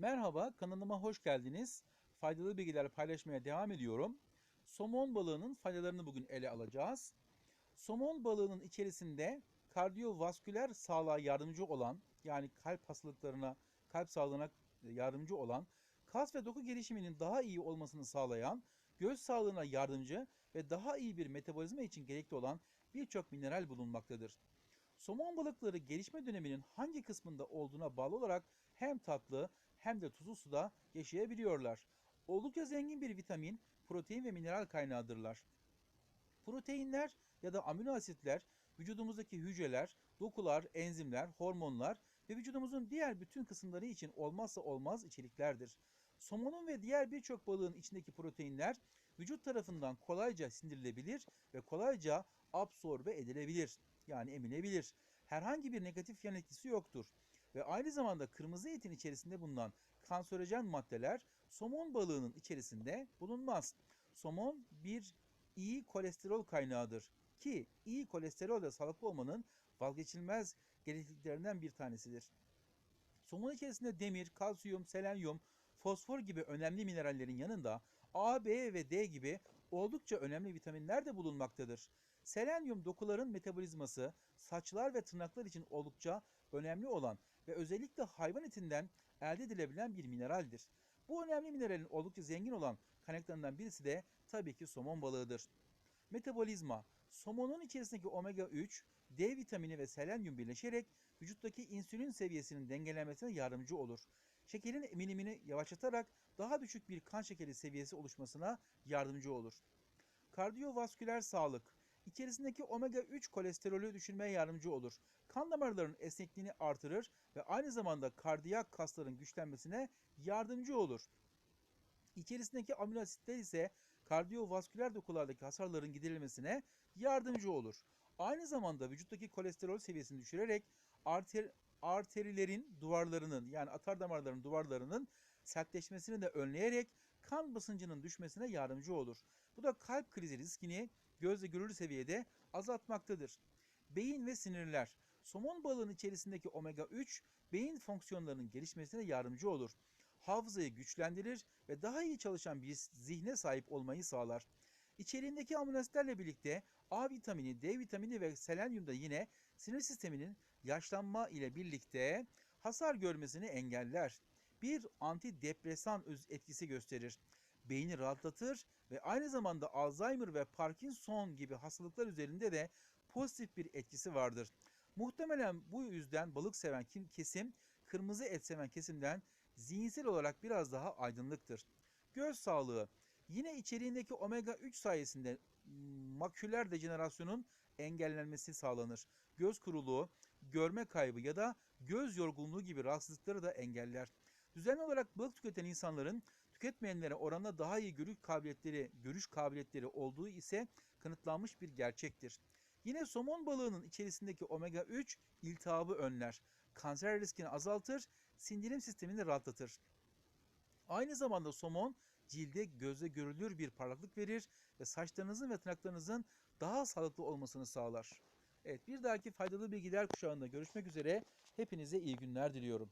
Merhaba, kanalıma hoş geldiniz. Faydalı bilgiler paylaşmaya devam ediyorum. Somon balığının faydalarını bugün ele alacağız. Somon balığının içerisinde kardiyovasküler sağlığa yardımcı olan, yani kalp hastalıklarına, kalp sağlığına yardımcı olan, kas ve doku gelişiminin daha iyi olmasını sağlayan, göz sağlığına yardımcı ve daha iyi bir metabolizma için gerekli olan birçok mineral bulunmaktadır. Somon balıkları gelişme döneminin hangi kısmında olduğuna bağlı olarak hem tatlı hem de tuzlu suda yaşayabiliyorlar. Oldukça zengin bir vitamin, protein ve mineral kaynağıdırlar. Proteinler ya da amino asitler vücudumuzdaki hücreler, dokular, enzimler, hormonlar ve vücudumuzun diğer bütün kısımları için olmazsa olmaz içeriklerdir. Somonun ve diğer birçok balığın içindeki proteinler vücut tarafından kolayca sindirilebilir ve kolayca absorbe edilebilir. Yani emilebilir. Herhangi bir negatif yan etkisi yoktur. Ve aynı zamanda kırmızı etin içerisinde bulunan kanserojen maddeler somon balığının içerisinde bulunmaz. Somon bir iyi kolesterol kaynağıdır ki iyi kolesterol de sağlıklı olmanın vazgeçilmez gerekliliklerinden bir tanesidir. Somon içerisinde demir, kalsiyum, selenyum, fosfor gibi önemli minerallerin yanında A, B ve D gibi oldukça önemli vitaminler de bulunmaktadır. Selenyum dokuların metabolizması, saçlar ve tırnaklar için oldukça önemli olan ve özellikle hayvan etinden elde edilebilen bir mineraldir. Bu önemli mineralin oldukça zengin olan kaynaklarından birisi de tabii ki somon balığıdır. Metabolizma Somonun içerisindeki omega 3, D vitamini ve selenyum birleşerek vücuttaki insülin seviyesinin dengelenmesine yardımcı olur. Şekerin emilimini yavaşlatarak daha düşük bir kan şekeri seviyesi oluşmasına yardımcı olur. Kardiyovasküler sağlık içerisindeki omega 3 kolesterolü düşürmeye yardımcı olur. Kan damarlarının esnekliğini artırır ve aynı zamanda kardiyak kasların güçlenmesine yardımcı olur. İçerisindeki amino asitler ise kardiyovasküler dokulardaki hasarların giderilmesine yardımcı olur. Aynı zamanda vücuttaki kolesterol seviyesini düşürerek arter, arterilerin duvarlarının yani atar damarların duvarlarının sertleşmesini de önleyerek kan basıncının düşmesine yardımcı olur. Bu da kalp krizi riskini gözle görülür seviyede azaltmaktadır. Beyin ve sinirler. Somon balığının içerisindeki omega 3 beyin fonksiyonlarının gelişmesine yardımcı olur. Hafızayı güçlendirir ve daha iyi çalışan bir zihne sahip olmayı sağlar. İçeriğindeki amino asitlerle birlikte A vitamini, D vitamini ve selenyum da yine sinir sisteminin yaşlanma ile birlikte hasar görmesini engeller. Bir antidepresan etkisi gösterir. Beyni rahatlatır ve aynı zamanda Alzheimer ve Parkinson gibi hastalıklar üzerinde de pozitif bir etkisi vardır. Muhtemelen bu yüzden balık seven kesim kırmızı et seven kesimden zihinsel olarak biraz daha aydınlıktır. Göz sağlığı yine içeriğindeki omega 3 sayesinde maküler dejenerasyonun engellenmesi sağlanır. Göz kuruluğu, görme kaybı ya da göz yorgunluğu gibi rahatsızlıkları da engeller. Düzenli olarak balık tüketen insanların tüketmeyenlere oranla daha iyi görüş kabiliyetleri, görüş kabiliyetleri olduğu ise kanıtlanmış bir gerçektir. Yine somon balığının içerisindeki omega 3 iltihabı önler, kanser riskini azaltır, sindirim sistemini rahatlatır. Aynı zamanda somon cilde gözle görülür bir parlaklık verir ve saçlarınızın ve tırnaklarınızın daha sağlıklı olmasını sağlar. Evet bir dahaki faydalı bilgiler kuşağında görüşmek üzere. Hepinize iyi günler diliyorum.